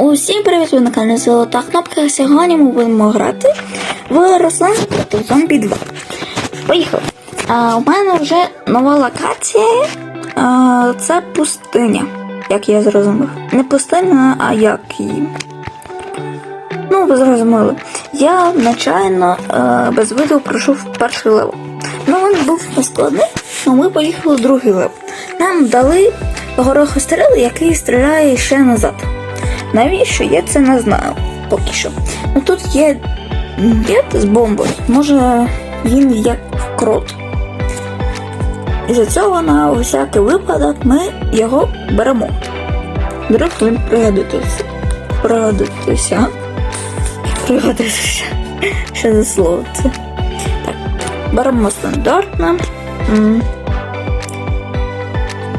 Усім привіт, ви на каналі Золота Кнопка. Сьогодні ми будемо грати в Руслан проти Зомбі 2. Поїхали. А, у мене вже нова локація. А, це пустиня, як я зрозумів. Не пустиня, а як її. Ну, ви зрозуміли. Я нечайно е, без виду пройшов перший левел. Ну, він був нескладний, але ми поїхали в другий левел. Нам дали горохостріл, який стріляє ще назад. Навіщо? Я це не знаю поки що. Ну тут є дід з бомбою. Може він як крот. І за цього на всякий випадок ми його беремо. Вдруг він пригодиться. Пригодитися. Пригодитися. Що за слово це? Так. Беремо стандартне.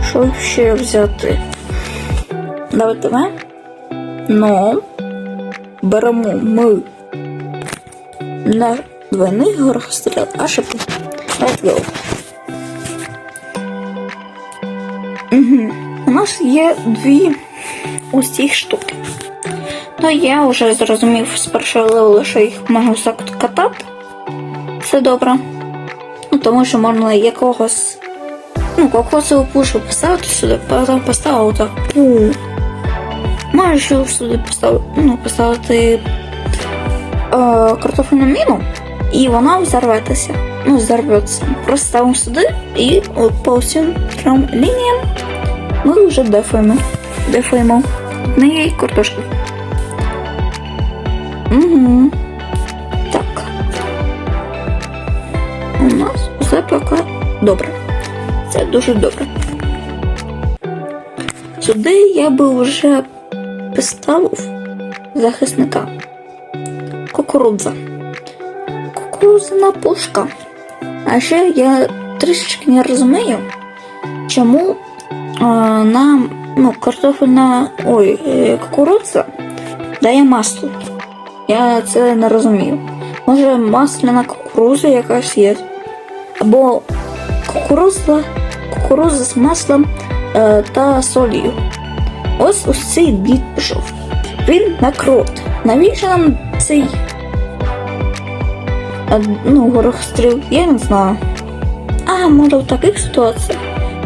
Що ще взяти? Давайте ми. Ну, беремо ми на двойний горохостріл, а шипи. Угу. У нас є дві ці штуки. Ну, я вже зрозумів з першого левелу, що їх можна так от катати. Це добре. Ну, тому що можна якогось. Ну, кокосову пушу поставити сюди, потім поставити так. Пу. Можеш сюди поставити, ну, поставити е, картофельну міну, і вона взорветься. Ну, взорветься. Просто ставимо сюди і по всім трьом лініям ми вже дефаємо. Дефаємо неї картошки. Угу. Так. У нас все поки добре. Це дуже добре. Сюди я би вже поставив захисника. Кукурудза. Кукурудзяна пушка. А ще я трішечки не розумію, чому а, нам ну, картофельна ой, е, кукурудза дає масло. Я це не розумію. Може масляна кукурудза якась є. Або кукурудза, кукурудза з маслом е, та солью. Ось ось цей дід пішов. Він на крот. Навіщо нам цей е, ну, горохстріл? Я не знаю. А, може в таких ситуаціях.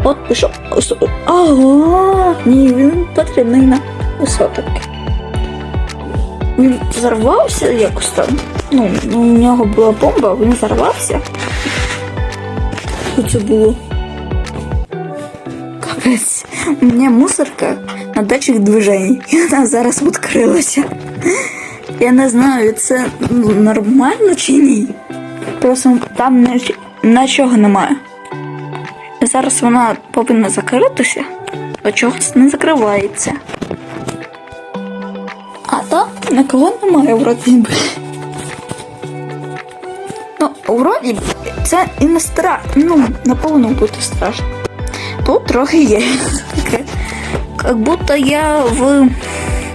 От пішов. Ось- Ага, ні, він потрібний на висотки. Він зарвався якось там. Ну, у нього була бомба, він зарвався. Що це було? Капець. У мене мусорка на датчик движений. І вона зараз відкрилася. Я не знаю, це нормально чи ні. Просто там ніч- нічого немає. Зараз вона повинна закритися, а чогось не закривається. А там нікого немає вроді би. Ну, вроді б, це і не страшно. Ну, не повинно бути страшно. Тут трохи є. Как будто я в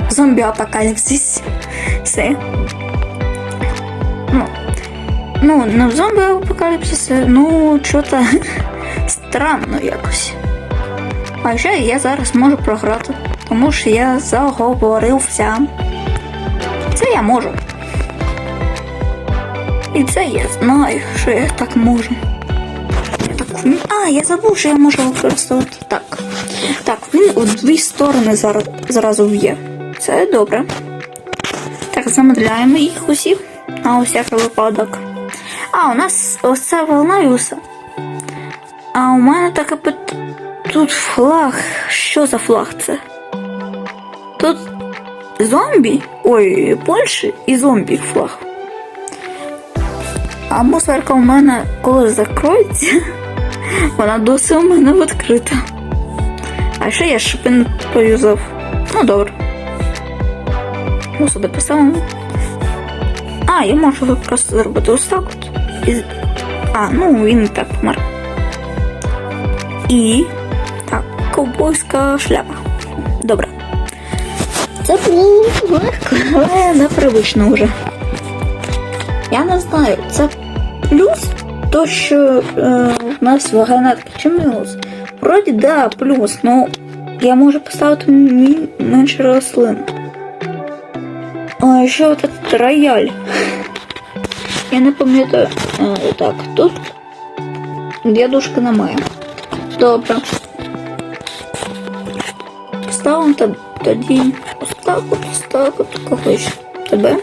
зомбі-апокаліпсисі. Ну, ну, не в зомбі-апокаліпсисі, ну, що-то странно якось. А ще я зараз можу програти, тому що я заговорився. Це я можу. І це я знаю, що я так можу. Вмію. А, я забув, що я можу використовувати так. Так, він у дві сторони зразу в'є. Це добре. Так, замедляємо їх усіх на усякий випадок. А, у нас ось ця волна усе. А у мене таке пит... Тут флаг. Що за флаг це? Тут зомбі. Ой, Польщі і зомбі флаг. А мусорка у мене коли закроється, вона досі у мене відкрита. А ще я шипин поюзав. Ну добре. Ну, поставимо. А, я можу просто зробити ось так от. І... А, ну він і так помер. І. Так, ковбойська шляпа. Добре. Це було легко, але непривично вже. Я не знаю, це плюс то, що е, в нас вагонетка чи мінус. Вроді, да, плюс, ну я можу поставити менше рослин. А ще от этот рояль. Я не пам'ятаю. Е, Так, тут дедушка немає. Добре. Поставимо тоб- тоді ось так от, ось так от когось. Тебе.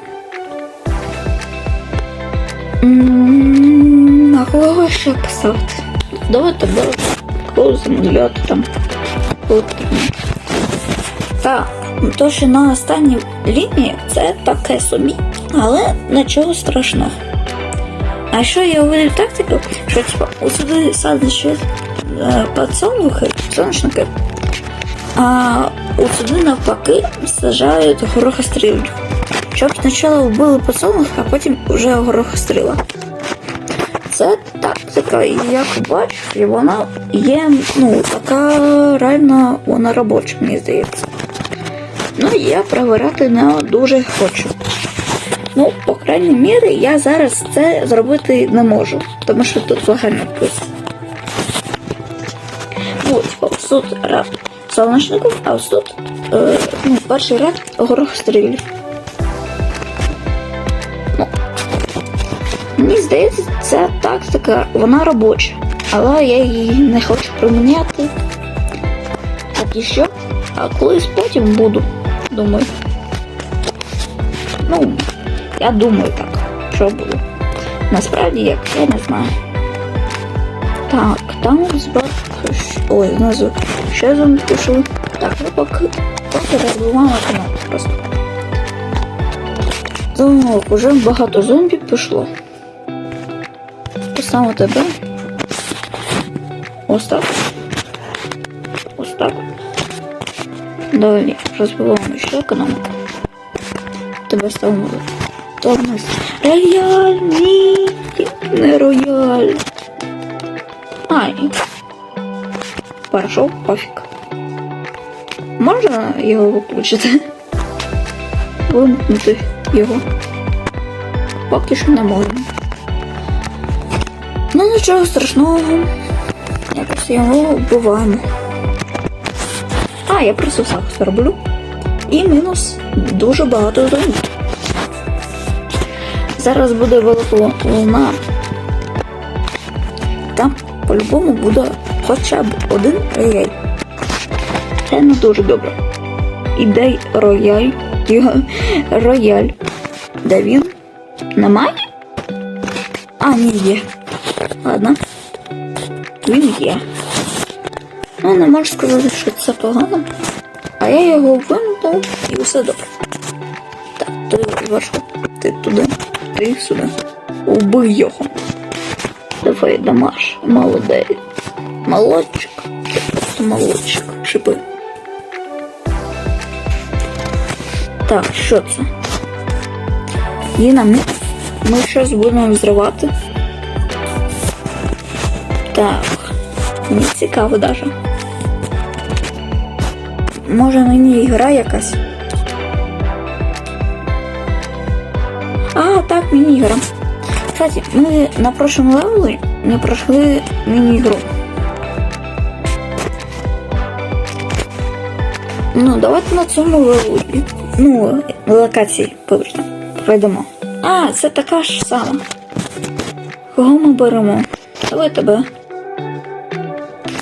А кого ще поставити? Давай тебе кого замовляти там. Так, то що на останній лінії це таке собі, але нічого страшного. А що я увидів тактику, що типа сюди садиш е, подсолнухи, соняшники, а от сюди навпаки сажають горохострілів. Щоб спочатку вбили подсолнух, а потім вже горохостріла. Це тактика, і як бачиш, і вона є, ну, така реально вона робоча, мені здається. Ну, я перевіряти не дуже хочу. Ну, по крайній мірі, я зараз це зробити не можу, тому що тут загально плюс. Ось, ось тут ряд а ось е, ну, перший ряд горохострілів. Ну, мені здається, тактика, вона робоча, але я її не хочу приміняти. Так і що? А колись потім буду, думаю. Ну, я думаю так, що буде. Насправді як, я не знаю. Так, там збак. Ой, знизу ще зомбі пішли. Так, ну поки, поки розбиваємо канал просто. Так, уже багато зомбі пішло. Поставимо тебе. Ось так. Ось так. Далі розбиваємо ще економіку. Тебе ставимо. То в нас рояль, ні, не рояль. Ай. Хорошо, пофіг. Можна його виключити? Вимкнути його. Поки що не можна. Ну нічого страшного. Якось його вбиваємо. А, я просто захист роблю. І мінус дуже багато зомбі. Зараз буде велика луна. Там по-любому буде хоча б один рояль. Це не дуже добре. Іде рояль. Рояль. Де він? Немає? А, ні, є. Ладно. Він є. Ну, не можу сказати, що це погано. А я його вимкнув і все добре. Так, ти зверху. Ти туди, ти сюди. Убив його. Давай дамаш. Молодець. Молодчик. Ти просто молодчик. Шипи. Так, що це? Динаміт. Ми щось будемо взривати. Так. Мені цікаво даже. Може мені ігра якась? А, так, міні-ігра. Кстати, ми на прошлому левелі не пройшли міні-ігру. Ну, давайте на цьому левелі. Ну, локації поверхня. Пройдемо. А, це така ж сама. Кого ми беремо? Давай тебе.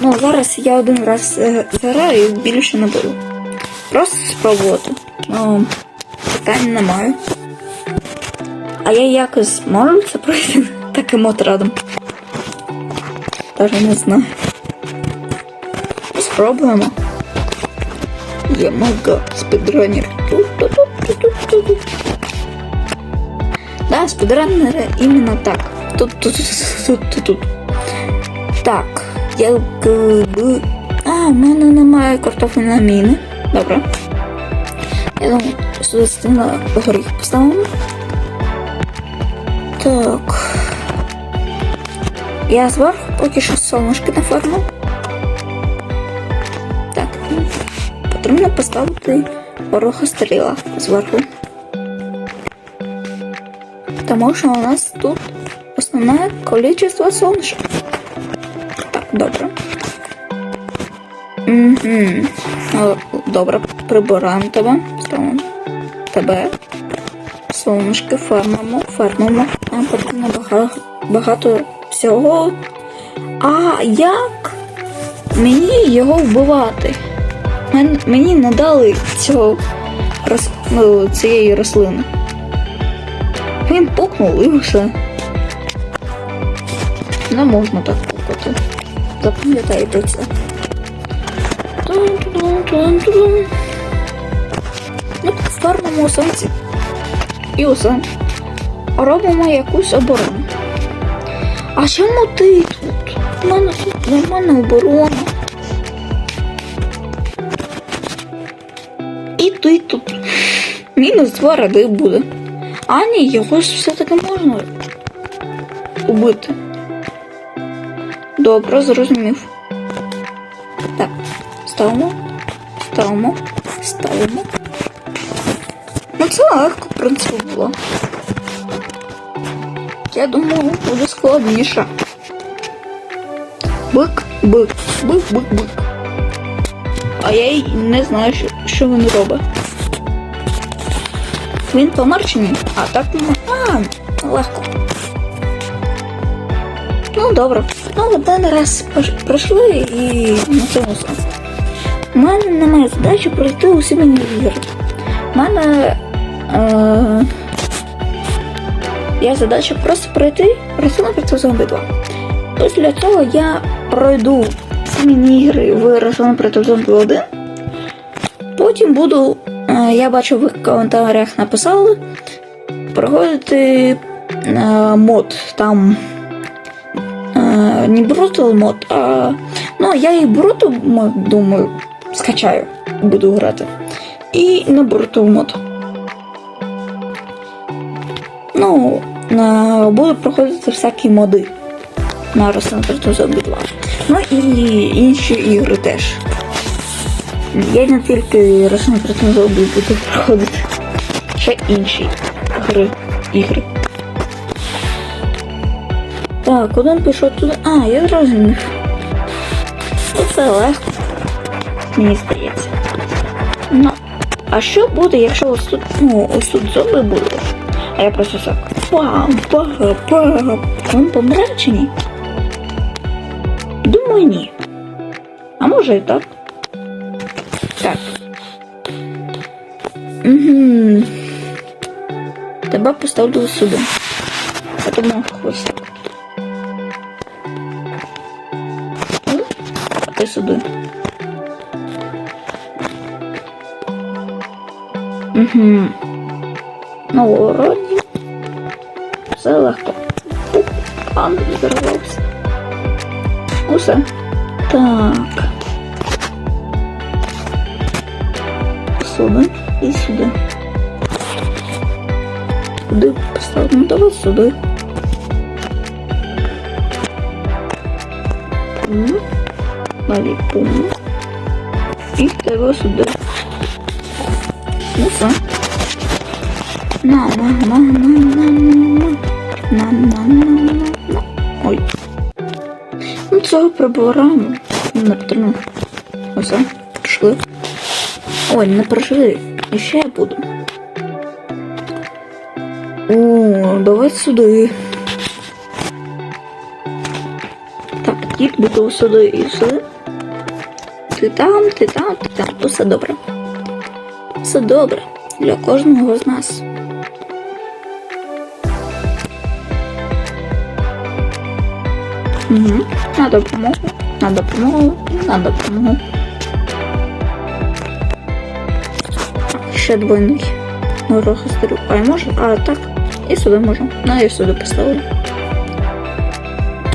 Ну, зараз я один раз е, граю і більше не беру. Просто спробувати. Ну, питань немає. А я якось можу це пройти таким от радом? Даже не знаю. Спробуємо. Я мага спидранер. Да, спидранер именно так. Тут, тут, тут, тут. Так, я би... А, в мене немає картофельної міни. Добре. Я думаю, сюди стіна горіх поставимо. Так. Я зверху поки що солнышки нафармив. Так. Потрібно поставити порохостріла зверху. Тому що у нас тут основне количество сонечок. Добре. Добре, прибираємо тебе. Ставимо тебе. солнышки фармимо, фармимо. Нам потрібно багато, багато всього. А як мені його вбивати? Мен, мені не дали цього рос, ну, цієї рослини. Він пукнув і все. Не можна так пукати. Запам'ятайте це. Тун-тун-тун-тун. Ну, фармимо сонці. І усе. Робимо якусь оборону. А чому ти тут? У мене тут нормальна оборона. І ти тут. Мінус два ради буде. А ні, його ж все-таки можна убити. Добре, зрозумів. Так, ставимо, ставимо, ставимо. Ну це легко, в принципі, було. Я думаю, буде складніше. Бик, бик, бик, бик, бик. А я й не знаю, що, що він робить. Він помер чи ні? А так не А, легко. Ну, добре. Ну, один раз пройшли і на цьому все. У мене немає задачі пройти усі мені ігри. У мене е, є задача просто пройти Persona проти зомбі 2. Після цього я пройду ці міні-ігри в Persona проти зомбі 1. Потім буду, е, я бачу, ви в коментарях написали, проходити е, мод там. Не Brutal мод, а. Ну, я і Brutal мод, думаю, скачаю, буду грати. І не Brutal мод. Ну, е, буду проходити всякі моди на Evil Zombie 2. Ну і інші ігри теж. Я не тільки Evil Zombie буду проходити. Ще інші гри. ігри. Так, один пішов туди. А, я зрозумів. Це легко. Мені здається. Ну, а що буде, якщо ось тут, ну, ось тут зуби буде? А я просто так. Пам, пам, пам. Він помре чи ні? Думаю, ні. А може і так. Так. Угу. Тебе поставлю сюди. А то можеш ось. Ти сюди. Угу. Ну, вроді. Все легко. Пан взорвався. Усе. Так. Сюди і сюди. Куди поставити? Ну давай сюди. Пум. Далі пум. І тебе сюди. Ну все. На, на, на, на, на, на, на, на, на, на, на. Ой. Ну цього прибираємо. Не потрібно. Ось, пішли. Ой, не прожили. І ще я буду. О, давай сюди. Так, дід буду сюди і сюди. Ти там, ти там, ти там. Усе добре. Все добре для кожного з нас. Угу. На допомогу, на допомогу, на допомогу. Ще двойний. Можу сестру. А я можу? А так. І сюди можу. Ну, я сюди поставлю.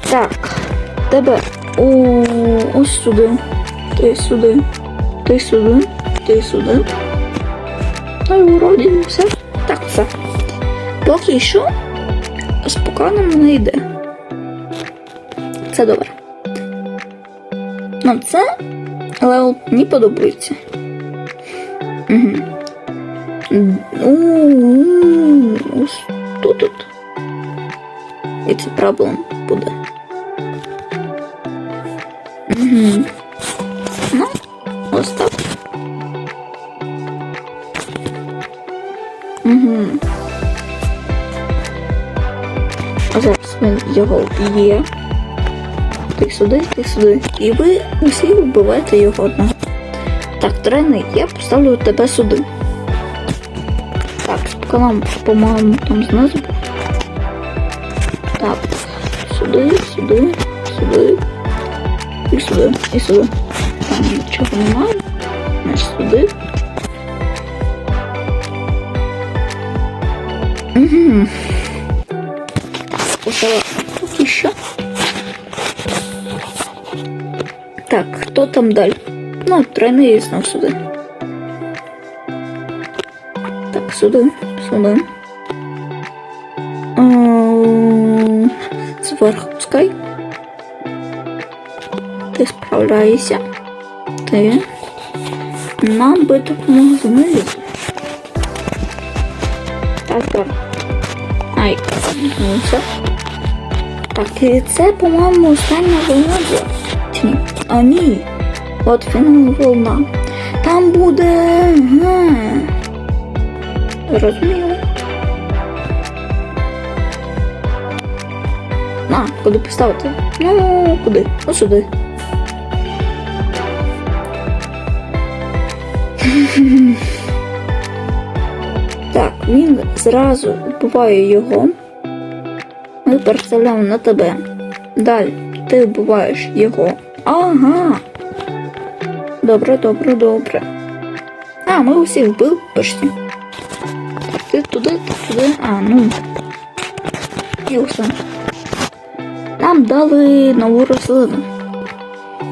Так. Тебе. О, ось сюди. Ти сюди. Ти сюди. Ти сюди. Та й вроді все. Так, все. Поки що спокійно мене йде. Це добре. Ну, це левел мені подобається. Угу. Тут тут. І це проблем буде. Угу. Його вб'є. Ти сюди, ти сюди. І ви усі вбиваєте його одного. Так, тренер, я поставлю тебе сюди. Так, спокалам, по-моєму, там знизу. Так, сюди, сюди, сюди. І сюди, і сюди. Там нічого немає. Значить сюди. Угу. Пошла Так, хто там далі? Ну, тройний знов сюди. Так, сюди, сюди. Зверху пускай. Ти справляєшся. Ти. Нам би допомогли. Так, так. Ай, ну все. Так, і це, по-моєму, остання. Чи ні? А ні. От фінальна волна. Там буде. Розуміло. На, куди поставити? Ну, куди? Ось сюди. Так, він зразу вбиває його. Ми переставляємо на тебе. Далі ти вбиваєш його. Ага. Добре, добре, добре. А, ми усіх вбили почти. Ти туди, ти туди. А, ну. І все. Нам дали нову рослину.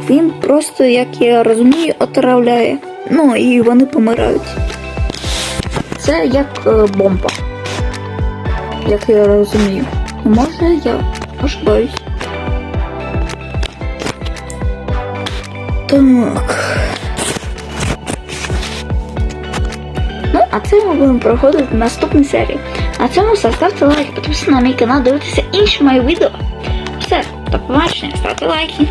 Він просто, як я розумію, отравляє. Ну і вони помирають. Це як е, бомба. Як я розумію. Може я ошибаюсь. Так. Ну, а це ми будемо проходити в наступній серії. На цьому все, ставте лайк, підписуйтесь на мій канал, дивитися інші мої відео. Все, до побачення, ставте лайки.